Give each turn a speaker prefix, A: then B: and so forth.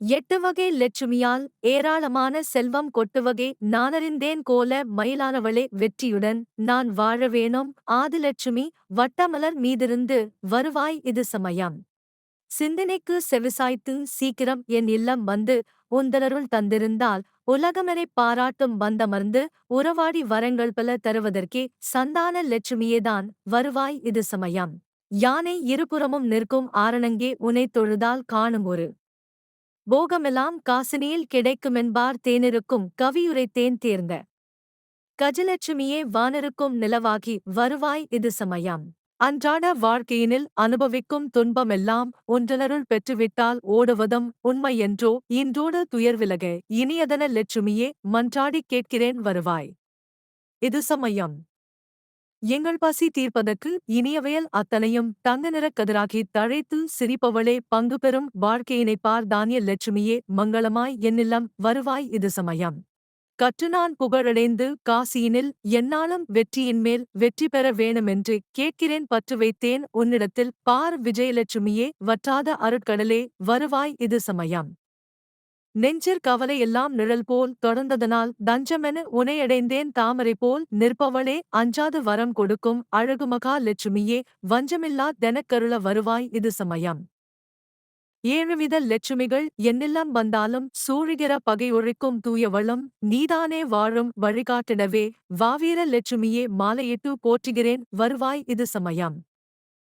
A: எட்டு வகை லட்சுமியால் ஏராளமான செல்வம் கொட்டுவகை நானறிந்தேன் கோல மயிலானவளே வெற்றியுடன் நான் வாழ வேணும். ஆதிலட்சுமி வட்டமலர் மீதிருந்து வருவாய் இது சமயம். சிந்தனைக்கு செவிசாய்த்து சீக்கிரம் என் இல்லம் வந்து உந்தலருள் தந்திருந்தால் உலகமனை பாராட்டும் வந்தமர்ந்து உறவாடி வரங்கள் பல தருவதற்கே சந்தான லட்சுமியேதான் வருவாய் இது சமயம். யானை இருபுறமும் நிற்கும் ஆரணங்கே உனை தொழுதால் காணும் ஒரு போகமெல்லாம் காசினியில் கிடைக்குமென்பார் தேனிருக்கும் கவியுரைத்தேன் தேர்ந்த. கஜலட்சுமியே வானருக்கும் நிலவாகி வருவாய் இது சமயம். அன்றாட வாழ்க்கையினில் அனுபவிக்கும் துன்பமெல்லாம் ஒன்றனருள் பெற்றுவிட்டால் ஓடுவதும் உண்மையென்றோ இன்றோடு துயர்விலக இனியதன லட்சுமியே மன்றாடிக் கேட்கிறேன் வருவாய். இது சமயம். எங்கள் பசி தீர்ப்பதற்கு இனியவையல் அத்தனையும் தங்க நிறக் கதிராகி தழைத்து சிரிப்பவளே பங்கு பெறும் வாழ்க்கையினைப் பார் தானிய லட்சுமியே மங்களமாய் என்னில்லம் வருவாய் இது சமயம். கற்று நான் புகழடைந்து காசியினில் என்னாலும் வெற்றியின்மேல் வெற்றி பெற வேணுமென்று கேட்கிறேன் பற்று வைத்தேன் உன்னிடத்தில் பார் விஜயலட்சுமியே வற்றாத அருட்கடலே வருவாய் இது சமயம். நெஞ்சர் கவலை எல்லாம் நிழல் போல் தொடர்ந்ததனால் தஞ்சமென உனையடைந்தேன் தாமரை போல் நிற்பவளே அஞ்சாது வரம் கொடுக்கும் அழகு லட்சுமியே வஞ்சமில்லா தெனக்கருள வருவாய் இது சமயம். ஏழுவித லட்சுமிகள் என்னெல்லாம் வந்தாலும் சூழுகிற பகை ஒழிக்கும் தூயவளம் நீதானே வாழும் வழிகாட்டிடவே வாவீர லட்சுமியே மாலையிட்டு போற்றுகிறேன் வருவாய் இது சமயம்.